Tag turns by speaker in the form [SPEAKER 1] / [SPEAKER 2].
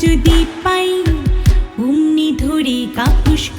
[SPEAKER 1] যদি পাই অমনি ধরে কাপুষ্ক